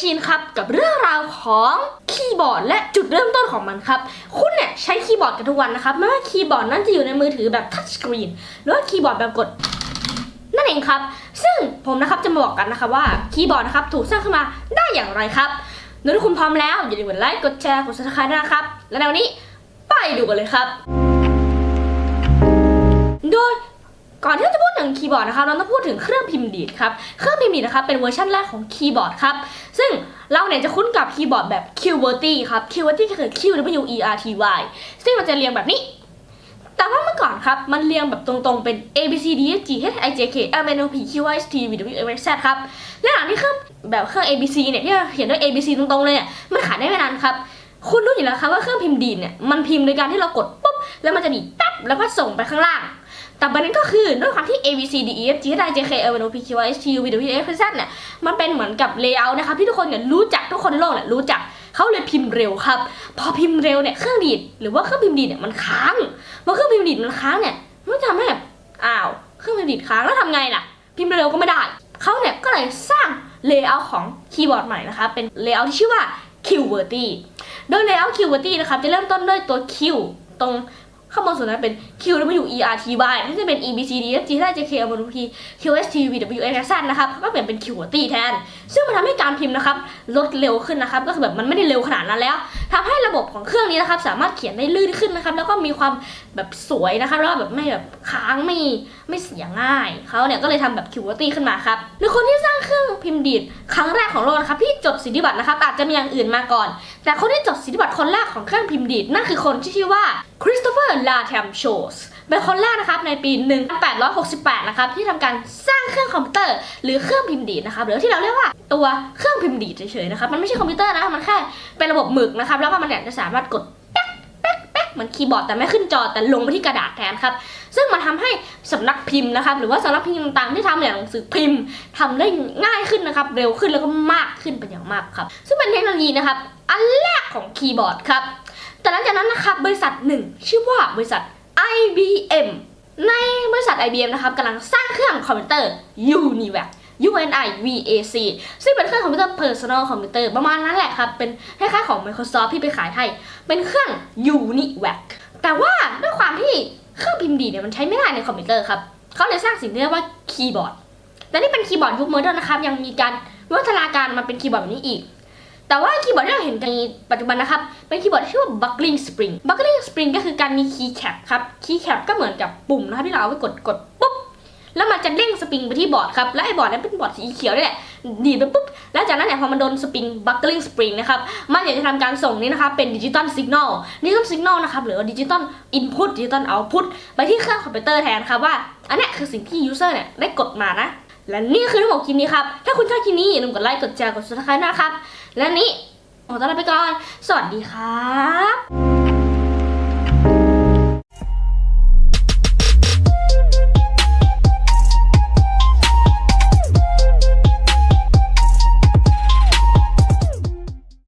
ชินครับกับเรื่องราวของคีย์บอร์ดและจุดเริ่มต้นของมันครับ คุณเนี่ยใช้คีย์บอร์ดกันทุกวันนะครับไม่ว่าคีย์บอร์ดนั้นจะอยู่ในมือถือแบบทัชสกรีนหรือว่าคีย์บอร์ดแบบกดนั่นเองครับ ซึ่งผมนะครับจะมาบอกกันนะครับว่าคีย์บอร์ดนะครับถูกสร้างขึ้นมาได้อย่างไรครับเมื่อคุณพร้อมแล้วอย่าลืมกดไลค์กดแชร์กดซับสไครต์ด้วยนะครับ และในวันนี้ไปดูกันเลยครับ โดย ก่อนที่เราจะพูดถึงคีย์บอร์ดนะครับเราต้องพูดถึงเครื่องพิมพ์ดีดครับ เครื่องพิมพ์ดีดนะครับเป็นเวอร์ชันแรกของคีย์บอร์ดครับ ซึ่งเราเนี่ยจะคุ้นกับคีย์บอร์ดแบบ QWERTY ครับ QWERTY คือ Q W E R T Y ซึ่งมันจะเรียงแบบนี้ แต่ว่าเมื่อก่อนครับ มันเรียงแบบตรงๆ เป็น A B C D E F G H I J K L M N O P Q R S T V W X Z ครับ และหลังที่เครื่องแบบเครื่อง A B C เนี่ยที่เขียนด้วย A B C ตรงๆเลยเนี่ยมันขายได้ไม่นานครับ คุณรู้อยู่แล้วครับว่าเครื่องพิมพ์ดีดเนี่ยมันพิมพ์โดยการที่เรากดปุ๊บแล้วมันจะดีดแป๊บแล้วก็ส่งไปข้างล่าง แต่ประเด็นก็คือด้วยความที่ A B C D E F G H I J K L M N O P Q R S T U V W X Y Z เนี่ยมันเป็นเหมือนกับเลเยอร์นะครับที่ทุกคนเนี่ยรู้จักทุกคนในโลกเนี่ยรู้จักเขาเลยพิมพ์เร็วครับ พอพิมพ์เร็วเนี่ยเครื่องดีดหรือว่าเครื่องพิมพ์ดีดเนี่ยมันค้างพอเครื่องพิมพ์ดีดมันค้างเนี่ยมันจะทำให้แบบอ้าวเครื่องพิมพ์ดีดค้างแล้วทำไงล่ะ พิมพ์เร็วก็ไม่ได้เขาเนี่ยก็เลยสร้างเลเยอร์ของคีย์บอร์ดใหม่นะคะเป็นเลเยอร์ที่ชื่อว่า QWERTY โดยเลเยอร์ QWERTY นะครับจะเริ่มต้นด้วยตัว Q ตรง ข้างบนสุดนั้นเป็น Q W E R T Y ที่จะเป็น E B C D F G H I J K L M N O P Q S T V W X Z นะครับก็เปลี่ยนเป็น Q W E R T แทน ซึ่งมันทำให้การพิมพ์นะครับลดเร็วขึ้นนะครับ ก็คือแบบมันไม่ได้เร็วขนาดนั้นแล้ว ทำให้ระบบของเครื่องนี้นะครับ สามารถเขียนได้ลื่นขึ้นนะครับ แล้วก็มีความแบบสวยนะครับแล้วแบบไม่แบบค้างไม่ไม่เสียง่ายเขาเนี่ยก็เลยทำแบบ QWERTY ขึ้นมาครับโดยคนที่สร้างเครื่องพิมพ์ดีดครั้งแรกของโลกนะครับที่จดสิทธิบัตรนะครับอาจจะมีอย่างอื่นมาก่อน แต่คนที่จดสิทธิบัตรคนแรกของเครื่องพิมพ์ดีดนั่นคือคนที่ชื่อว่าคริสโตเฟอร์ลาแทมโชสเป็นคนแรกนะครับในปี 1868 นะครับที่ทำการสร้างเครื่องคอมพิวเตอร์ หรือเครื่องพิมพ์ดีดนะครับหรือที่เราเรียกว่าตัวเครื่อง พิมพ์ดีดเฉยๆนะครับมันไม่ใช่คอมพิวเตอร์นะมันแค่เป็นระบบหมึกนะครับแล้วก็มันเนี่ยจะสามารถกดแป๊กแป๊กแป๊กเหมือนคีย์บอร์ดแต่ไม่ขึ้นจอแต่ลงไปที่กระดาษแทนครับซึ่งมันทำให้สำนักพิมพ์นะครับหรือว่าสำนักพิมพ์ต่างๆที่ทำอย่างหนังสือพิมพ์ทำได้ง่ายขึ้นนะครับเร็วขึ้นแล้วก็มากขึ้นเป็นอย่างมากครับ ซึ่งเป็นเทคโนโลยีนะครับอันแรกของคีย์บอร์ดครับแต่หลังจากนั้นนะครับบริษัทหนึ่งชื่อว่าบริษัท IBM ในบริษัท IBM นะครับกำลังสร้างเครื่องคอมพิวเตอร์ UNIVAC UNIVAC ซึ่งเป็นเครื่องคอมพิวเตอร์ personal คอมพิวเตอร์ประมาณนั้นแหละครับ เป็นคล้ายๆของ Microsoft ที่ไปขายให้ เป็นเครื่อง UNIVAC แต่ว่าด้วยความที่เครื่องพิมพ์ดีเนี่ยมันใช้ไม่ได้ในคอมพิวเตอร์ครับเขาเลยสร้างสิ่งที่เรียกว่าคีย์บอร์ดแต่นี่เป็นคีย์บอร์ดยุคโมเดิร์นนะครับ ยังมีการวิวัฒนาการมาเป็นคีย์บอร์ดแบบนี้อีก แต่ว่าคีย์บอร์ดที่เราเห็นในปัจจุบันนะครับ เป็นคีย์บอร์ดที่ชื่อว่า buckling spring buckling spring ก็คือการมีคีย์แคปครับ คีย์แคปก็เหมือนกับปุ่มนะครับที่เราเอาไว้กดกดปุ๊บ แล้วมันจะเด้งสปริงไปที่บอร์ดครับ และไอ้บอร์ดนั้นเป็นบอร์ดสีเขียวนี่แหละ ดีดไปปุ๊บ แล้วจากนั้นเนี่ยพอมันโดนสปริง buckling spring นะครับ มันอยากจะทำการส่งนี่นะครับเป็นดิจิตอลสัญญาณดิจิตอลสัญญาณนะครับ หรือว่าดิจิตอลอินพุตดิจิตอลเอาพุตไปที่เครื่องคอมพิวเตอร์แทนครับว่า อันนี้คือสิ่งที่ยูเซอร์เนี่ยได้กดมานะ และนี่คือทั้งหมดคลิปนี้ครับ ถ้าคุณชอบคลิปนี้อย่าลืมกดไลค์ กดแชร์ กด subscribe นะครับ และนี้ขอตัวลาไปก่อน สวัสดีครับ